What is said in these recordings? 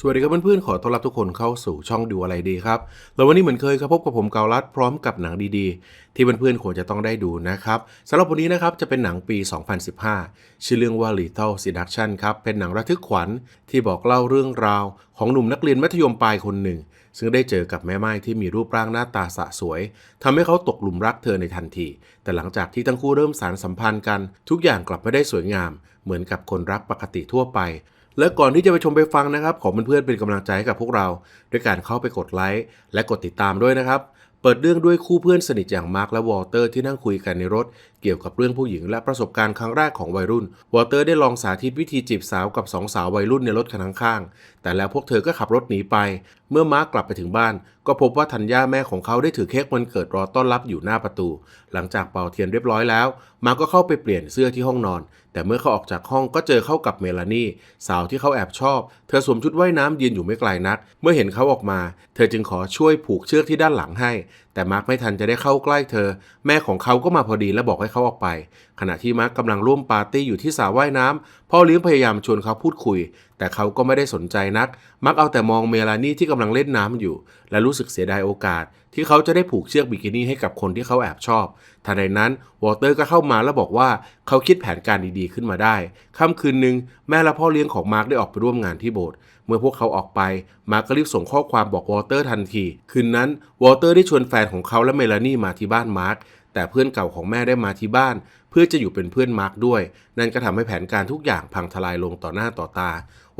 สวัสดีครับเพื่อนๆ ขอต้อนรับทุกคนเข้าสู่ช่องดูอะไรดีครับ แล้ววันนี้เหมือนเคยครับพบกับผมเกาลัดพร้อมกับหนังดีๆ ที่เพื่อนๆควรจะต้องได้ดูนะครับสำหรับวันนี้นะครับจะเป็นหนังปี 2015 ชื่อเรื่องว่า Lethal Seduction ครับ เป็นหนังระทึกขวัญที่บอกเล่าเรื่องราว ของหนุ่มนักเรียนมัธยมปลายคนหนึ่ง ซึ่งได้เจอกับแม่ไม้ที่มีรูปร่างหน้าตาสะสวยทำให้เขาตกหลุมรักเธอในทันที แต่หลังจากที่ทั้งคู่เริ่มสารสัมพันธ์กัน ทุกอย่างกลับไม่ได้สวยงาม เหมือนกับคนรักปกติทั่วไป และก่อนที่จะไปชมไปฟังนะครับ ขอเพื่อนๆเป็นกำลังใจให้กับพวกเรา ด้วยการเข้าไปกดไลค์และกดติดตามด้วยนะครับ เปิดเรื่องด้วยคู่เพื่อนสนิทอย่างมาร์คและวอลเตอร์ที่นั่งคุยกันในรถเกี่ยวกับเรื่องผู้หญิงและประสบการณ์ครั้งแรกของวัยรุ่น วอลเตอร์ได้ลองสาธิตวิธีจีบสาวกับสองสาววัยรุ่นในรถคันข้างๆ แต่แล้วพวกเธอก็ขับรถหนีไป เมื่อมาร์คกลับไปถึงบ้าน ก็พบว่าธัญญาแม่ของเขาได้ถือเค้กวันเกิดรอต้อนรับอยู่หน้าประตู หลังจากเป่าเทียนเรียบร้อยแล้ว มาร์คก็เข้าไปเปลี่ยนเสื้อที่ห้องนอน แต่เมื่อเขาออกจากห้องก็เจอเข้ากับเมลานีสาวที่เขาแอบชอบ เธอสวมชุดว่ายน้ำยืนอยู่ไม่ไกลนัก เมื่อเห็นเขาออกมา เธอจึงขอช่วยผูกเชือกที่ด้านหลังให้ แต่มาร์คไม่ทันจะได้เข้าใกล้เธอ แม่ของเขาก็มาพอดีและบอกให้เขาออกไป ขณะที่มาร์คกำลังร่วมปาร์ตี้อยู่ที่สระว่ายน้ำพ่อเลี้ยงพยายามชวนเขาพูดคุย แต่เขาก็ไม่ได้สนใจนัก มักเอาแต่มองเมลานี่ที่กำลังเล่นน้ำอยู่ และรู้สึกเสียดายโอกาส ที่เขาจะได้ผูกเชือกบิกินี่ให้กับคนที่เขาแอบชอบทันใดนั้นวอเตอร์ก็เข้ามาแล้วบอกว่าเขาคิดแผนการดีๆขึ้นมาได้ค่ำคืนหนึ่งแม่และพ่อเลี้ยงของมาร์คได้ออกไปร่วมงานที่โบสถ์ เมื่อพวกเขาออกไป มาร์ก็รีบส่งข้อความบอกวอเตอร์ทันที คืนนั้นวอเตอร์ได้ชวนแฟนของเขาและเมลานี่มาที่บ้านมาร์คแต่เพื่อนเก่าของแม่ได้มาที่บ้าน เพื่อจะอยู่เป็นเพื่อนมาร์คด้วย นั่นก็ทำให้แผนการทุกอย่างพังทลายลงต่อหน้าต่อตา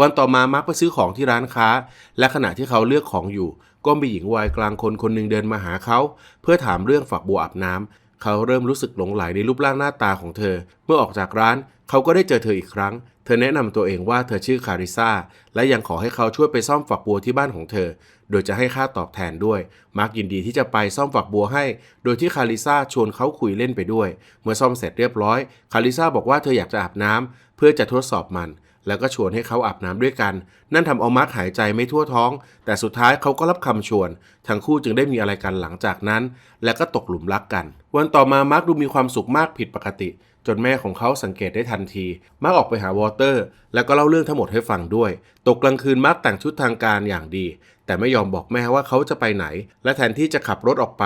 วันต่อมามาร์คไปซื้อของที่ร้านค้า และขณะที่เขาเลือกของอยู่ ก็มีหญิงวัยกลางคนคนหนึ่งเดินมาหาเขา เพื่อถามเรื่องฝักบัวอาบน้ำ เขาเริ่มรู้สึกหลงไหลในรูปร่างหน้าตาของเธอ เมื่อออกจากร้าน เขาก็ได้เจอเธออีกครั้ง เธอแนะนำตัวเองว่าเธอชื่อคาริซาและยังขอให้เขาช่วยไปซ่อมฝักบัวที่บ้านของเธอ โดยจะให้ค่าตอบแทนด้วย มาร์กยินดีที่จะไปซ่อมฝักบัวให้ โดยที่คาริซาชวนเขาคุยเล่นไปด้วย เมื่อซ่อมเสร็จเรียบร้อย คาริซาบอกว่าเธออยากจะอาบน้ำเพื่อจะทดสอบมัน แล้วก็ชวนให้เขาอาบน้ำด้วยกัน นั่นทำเอามาร์คหายใจไม่ทั่วท้อง แต่สุดท้ายเขาก็รับคำชวน ทั้งคู่จึงได้มีอะไรกันหลังจากนั้น และก็ตกหลุมรักกัน วันต่อมามาร์คดูมีความสุขมากผิดปกติ จนแม่ของเขาสังเกตได้ทันที มาร์คออกไปหาวอเตอร์ แล้วก็เล่าเรื่องทั้งหมดให้ฟังด้วย ตกกลางคืนมาร์คแต่งชุดทางการอย่างดี แต่ไม่ยอมบอกแม่ว่าเขาจะไปไหน และแทนที่จะขับรถออกไป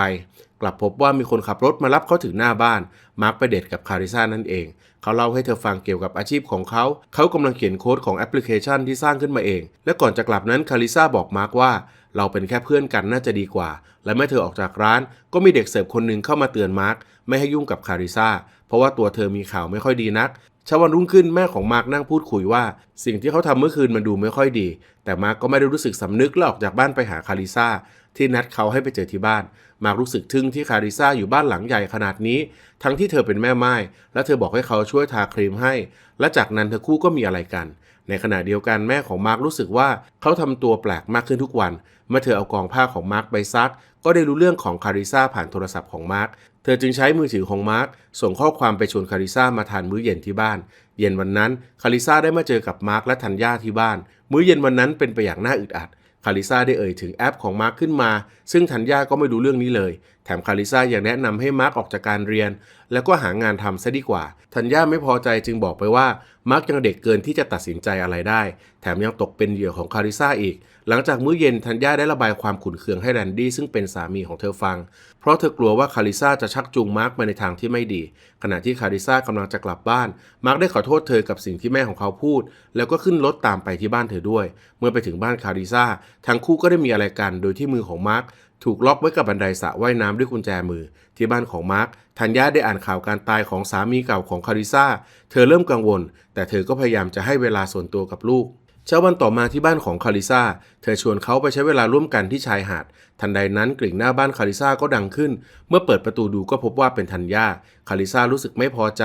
กลับพบว่ามีคนขับรถมารับเขาถึงหน้าบ้าน มาร์คไปเดทกับคาริซานั่นเอง เขาเล่าให้เธอฟังเกี่ยวกับอาชีพของเขา เขากำลังเขียนโค้ดของแอปพลิเคชันที่สร้างขึ้นมาเอง และก่อนจะกลับนั้นคาริซาบอกมาร์คว่าเราเป็นแค่เพื่อนกันน่าจะดีกว่า และเมื่อเธอออกจากร้าน ก็มีเด็กเสิร์ฟคนหนึ่งเข้ามาเตือนมาร์คไม่ให้ยุ่งกับคาริซา ราะว่าตัวเธอมีข่าวไม่ค่อยดีนักเช้าวันรุ่งขึ้นแม่ของมาร์กนั่งพูดคุยว่า สิ่งที่เขาทำเมื่อคืนมันดูไม่ค่อยดี แต่มาร์กก็ไม่ได้รู้สึกสำนึกและออกจากบ้านไปหาคาริซาที่นัดเขาให้ไปเจอที่บ้าน มาร์กรู้สึกทึ่งที่คาริซาอยู่บ้านหลังใหญ่ขนาดนี้ ทั้งที่เธอเป็นแม่ไม้และเธอบอกให้เขาช่วยทาครีมให้ และจากนั้นทั้งคู่ก็มีอะไรกัน ในขณะเดียวกันแม่ของมาร์กรู้สึกว่าเขาทำตัวแปลกมากขึ้นทุกวัน เมื่อเธอเอากองผ้าของมาร์กไปซัก ก็ได้รู้เรื่องของคาริซาผ่านโทรศัพท์ของมาร์ก เธอจึงใช้มือถือของมาร์คส่งข้อความไปชวนคาริซามาทานมื้อเย็นที่บ้าน เย็นวันนั้นคาริซาได้มาเจอกับมาร์คและธัญญาที่บ้าน มื้อเย็นวันนั้นเป็นไปอย่างน่าอึดอัดคาริซาได้เอ่ยถึงแอปของมาร์คขึ้นมา ซึ่งธัญญาก็ไม่รู้เรื่องนี้เลย แถมคาริซายังแนะนำให้มาร์คออกจากการเรียน แล้วก็หางานทำซะดีกว่าธัญญาไม่พอใจจึงบอกไปว่ามาร์คยังเด็กเกินที่จะตัดสินใจอะไรได้ แถมยังตกเป็นเหยื่อของคาริซาอีก หลังจากมื้อเย็นธัญญาได้ระบายความขุ่นเคืองให้แรนดี้ซึ่งเป็นสามีของเธอฟัง เพราะเธอกลัวว่าคาริซาจะชักจูงมาร์คไปในทางที่ไม่ดี ขณะที่คาริซากำลังจะกลับบ้าน มาร์คได้ขอโทษเธอกับสิ่งที่แม่ของเขาพูด แล้วก็ขึ้นรถตามไปที่บ้านเธอด้วย เมื่อไปถึงบ้านคาริซาทั้งคู่ก็ได้มีอะไรกัน โดยที่มือของมาร์ค ถูกล็อกไว้กับบันไดสระว่ายน้ำด้วยกุญแจมือ ที่บ้านของมาร์คธัญญาได้อ่านข่าวการตายของสามีเก่าของคาริซาเธอเริ่มกังวล แต่เธอก็พยายามจะให้เวลาส่วนตัวกับลูก เช้าวันต่อมาที่บ้านของคาริซาเธอชวนเขาไปใช้เวลาร่วมกันที่ชายหาด ทันใดนั้นกลิ่งหน้าบ้านคาริซาก็ดังขึ้น เมื่อเปิดประตูดูก็พบว่าเป็นธัญญาคาริซารู้สึกไม่พอใจ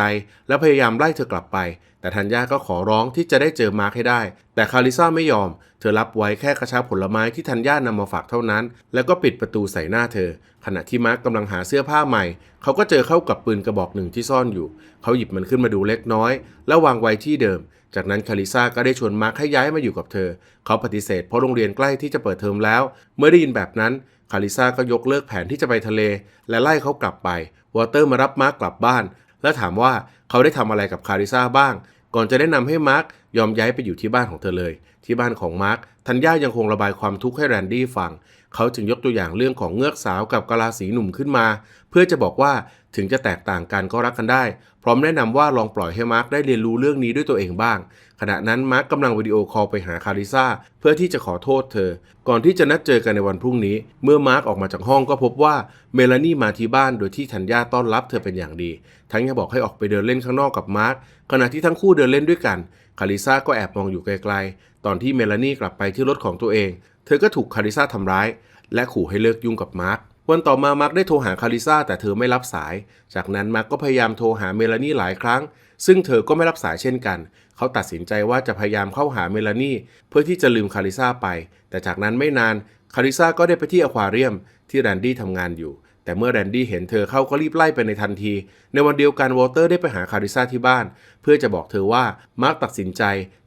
และพยายามไล่เธอกลับไป แต่ธัญญาก็ขอร้องที่จะได้เจอมาร์คให้ได้ แต่คาริซาไม่ยอม เธอรับไว้แค่กระชาผลไม้ที่ธัญญานำมาฝากเท่านั้น แล้วก็ปิดประตูใส่หน้าเธอ ขณะที่มาร์คกำลังหาเสื้อผ้าใหม่ เขาก็เจอเข้ากับปืนกระบอกหนึ่งที่ซ่อนอยู่ เขาหยิบมันขึ้นมาดูเล็กน้อย แล้ววางไว้ที่เดิม จากนั้นคาริซาก็ได้ชวนมาร์คให้ย้ายมาอยู่กับเธอ เขาปฏิเสธเพราะโรงเรียนใกล้ที่จะเปิดเทอมแล้ว เมื่อได้ยินแบบนั้นคาริซาก็ยกเลิกแผนที่จะไปทะเล และไล่เขากลับไปวอเตอร์มารับมาร์คกลับบ้าน และถามว่าเขาได้ทำอะไรกับคาริซาบ้าง ก่อนจะได้นำให้มาร์คยอมย้ายไปอยู่ที่บ้านของเธอเลย ที่บ้านของมาร์คธัญญายังคงระบายความทุกข์ให้แรนดี้ฟัง เขาจึงยกตัวอย่างเรื่องของเงือกสาวกับกะลาสีหนุ่มขึ้นมา เพื่อจะบอกว่า ถึงจะแตกต่างกันก็รักกันได้ พร้อมแนะนำว่าลองปล่อยให้มาร์คได้เรียนรู้เรื่องนี้ด้วยตัวเองบ้าง ขณะนั้นมาร์คกำลังวิดีโอคอลไปหาคาริซาเพื่อที่จะขอโทษเธอ ก่อนที่จะนัดเจอกันในวันพรุ่งนี้ เมื่อมาร์คออกมาจากห้องก็พบว่าเมลานี่มาที่บ้านโดยที่ธัญญาต้อนรับเธอเป็นอย่างดี ทั้งยังบอกให้ออกไปเดินเล่นข้างนอกกับมาร์คขณะที่ทั้งคู่เดินเล่นด้วยกันคาริซาก็แอบมองอยู่ไกลๆ ตอนที่เมลานี่กลับไปที่รถของตัวเอง เธอก็ถูกคาริซาทำร้าย และขู่ให้เลิกยุ่งกับมาร์ค วันต่อมามาร์คได้โทรหาคาริซาแต่เธอไม่รับสาย จากนั้นมาร์คก็พยายามโทรหาเมลานี่หลายครั้ง ซึ่งเธอก็ไม่รับสายเช่นกัน เขาตัดสินใจว่าจะพยายามเข้าหาเมลานี่เพื่อที่จะลืมคาริซาไป แต่จากนั้นไม่นานคาริซาก็ได้ไปที่อควาเรียมที่แรนดี้ทำงานอยู่ แต่เมื่อแรนดี้เห็นเธอเข้าก็รีบไล่ไปในทันที ในวันเดียวกันวอลเตอร์ได้ไปหาคาริซาที่บ้าน เพื่อจะบอกเธอว่ามาร์คตัดสินใจ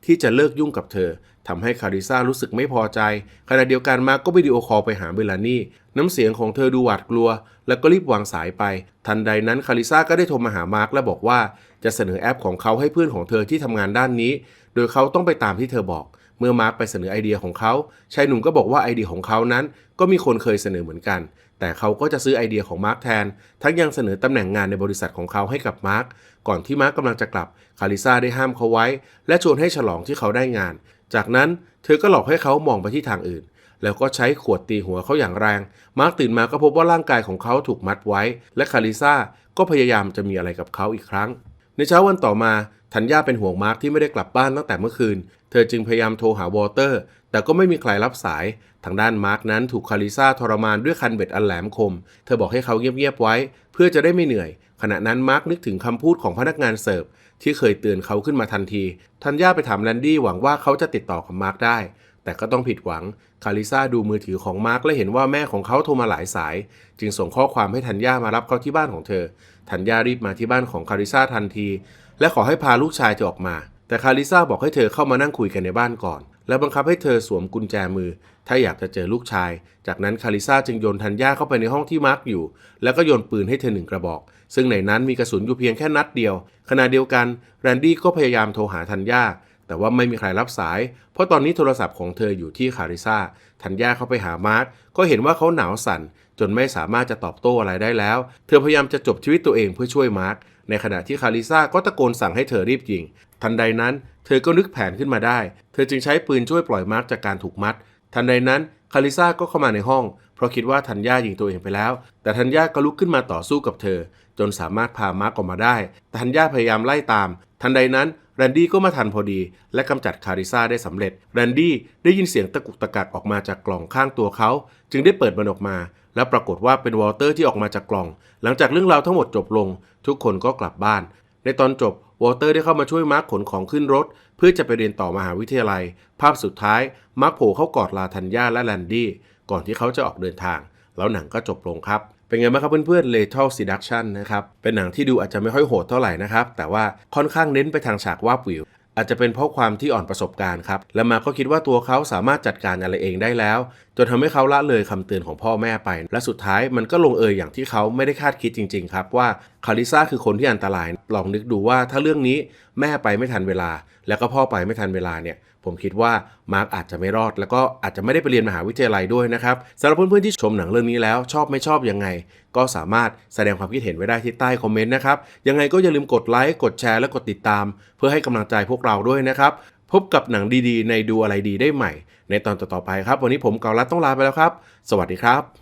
ที่จะเลิกยุ่งกับเธอทำให้คาริซารู้สึกไม่พอใจ ขณะเดียวกันมาร์คก็วิดีโอคอลไปหาเบลานี่ น้ำเสียงของเธอดูหวาดกลัว แล้วก็รีบวางสายไป ทันใดนั้นคาริซาก็ได้โทรมาหามาร์คและบอกว่า จะเสนอแอปของเขาให้เพื่อนของเธอที่ทำงานด้านนี้ โดยเขาต้องไปตามที่เธอบอก เมื่อมาร์คไปเสนอไอเดียของเขาชายหนุ่มก็บอกว่าไอเดียของเขานั้น ก็มีคนเคยเสนอเหมือนกัน แต่เขาก็จะซื้อไอเดียของมาร์คแทน ทั้งยังเสนอตำแหน่งงานในบริษัทของเขาให้กับมาร์คก่อนที่มาร์คกำลังจะกลับคาริซาได้ห้ามเขาไว้ และชวนให้ฉลองที่เขาได้งาน จากนั้นเธอก็หลอกให้เขามองไปที่ทางอื่น แล้วก็ใช้ขวดตีหัวเขาอย่างแรง มาร์คตื่นมาก็พบว่าร่างกายของเขาถูกมัดไว้ และคาริซาก็พยายามจะมีอะไรกับเขาอีกครั้ง ในเช้าวันต่อมาธัญญาเป็นห่วงมาร์คที่ไม่ได้กลับบ้านตั้งแต่เมื่อคืน เธอจึงพยายามโทรหาวอเตอร์ แต่ก็ไม่มีใครรับสาย ทางด้านมาร์คนั้นถูกคาริซาทรมานด้วยคันเบ็ดอันแหลมคม เธอบอกให้เขาเงียบๆไว้ เพื่อจะได้ไม่เหนื่อย ขณะนั้นมาร์คนึกถึงคำพูดของพนักงานเสิร์ฟที่เคยเตือนเขาขึ้นมาทันทีธัญญาไปถามแลนดี้หวังว่าเขาจะติดต่อกับมาร์คได้ แต่ก็ต้องผิดหวัง คาริซาดูมือถือของมาร์คและเห็นว่าแม่ของเขาโทรมาหลายสาย จึงส่งข้อความให้ธัญญามารับเขาที่บ้านของเธอ ธัญญารีบมาที่บ้านของคาริซาทันที และขอให้พาลูกชายเธอออกมา แต่คาริซาบอกให้เธอเข้ามานั่งคุยกันในบ้านก่อน และบังคับให้เธอสวมกุญแจมือ ถ้าอยากจะเจอลูกชาย จากนั้นคาริซาจึงโยนธัญญาเข้าไปในห้องที่มาร์คอยู่ แล้วก็โยนปืนให้เธอหนึ่งกระบอก ซึ่งในนั้นมีกระสุนอยู่เพียงแค่นัดเดียว ขณะเดียวกันแรนดี้ก็พยายามโทรหาธัญญา แต่ว่าไม่มีใครรับสาย เพราะตอนนี้โทรศัพท์ของเธออยู่ที่คาริซาธัญญาเข้าไปหามาร์คก็เห็นว่าเขาหนาวสั่น จนไม่สามารถจะตอบโต้อะไรได้แล้ว เธอพยายามจะจบชีวิตตัวเองเพื่อช่วยมาร์คในขณะที่คาริซาก็ตะโกนสั่งให้เธอรีบยิง ทันใดนั้น เธอก็นึกแผนขึ้นมาได้ เธอจึงใช้ปืนช่วยปล่อยมาร์คจากการถูกมัด ทันใดนั้นคาริซาก็เข้ามาในห้อง เพราะคิดว่าธัญญายิงตัวเองไปแล้ว แต่ธัญญาก็ลุกขึ้นมาต่อสู้กับเธอ จนสามารถพามาร์คออกมาได้แต่ธัญญาพยายามไล่ตาม ทันใดนั้น แรนดี้ก็มาทันพอดี และกำจัดคาริซาได้สำเร็จ แรนดี้ได้ยินเสียงตะกุกตะกักออกมาจากกล่องข้างตัวเขา จึงได้เปิดมันออกมา และปรากฏว่าเป็นวอลเตอร์ที่ออกมาจากกล่อง หลังจากเรื่องราวทั้งหมดจบลง ทุกคนก็กลับบ้าน ในตอนจบวอลเตอร์ได้เข้ามาช่วยมาร์คขนของขึ้นรถ เพื่อจะไปเรียนต่อมหาวิทยาลัย ภาพสุดท้ายมาร์คโผล่เข้ากอดลาธัญญาและแรนดี้ก่อนที่เขาจะออกเดินทาง แล้วหนังก็จบลงครับ เป็นไงบ้างครับเพื่อนๆ Lethal Seduction นะครับเป็นหนังที่ดูอาจจะไม่ค่อยโหดเท่าไหร่นะครับแต่ว่าค่อนข้างเน้นไปทางฉากวาบวิว อาจจะเป็นเพราะความที่อ่อนประสบการณ์ครับและมาก็คิดว่าตัวเขาสามารถจัดการอะไรเองได้แล้ว จนทำให้เขาละเลยคำเตือนของพ่อแม่ไป และสุดท้ายมันก็ลงเอยอย่างที่เขาไม่ได้คาดคิดจริง ๆ ครับว่าคาริซาคือคนที่อันตรายลองนึกดูว่าถ้าเรื่องนี้แม่ไปไม่ทันเวลาแล้วก็พ่อไปไม่ทันเวลาเนี่ยผมคิดว่ามาร์กอาจจะไม่รอด แล้วก็อาจจะไม่ได้ไปเรียนมหาวิทยาลัยด้วยนะครับสำหรับเพื่อนๆที่ชมหนังเรื่องนี้แล้ว ชอบไม่ชอบยังไง ก็สามารถแสดงความคิดเห็นไว้ได้ที่ใต้คอมเมนต์นะครับยังไงก็อย่าลืมกดไลค์กดแชร์และกดติดตาม เพื่อให้กำลังใจพวกเราด้วยนะครับพบกับหนังดีๆ ในดูอะไรดีได้ใหม่ ในตอนต่อๆไปครับ วันนี้ผมเกาลัดต้องลาไปแล้วครับ สวัสดีครับ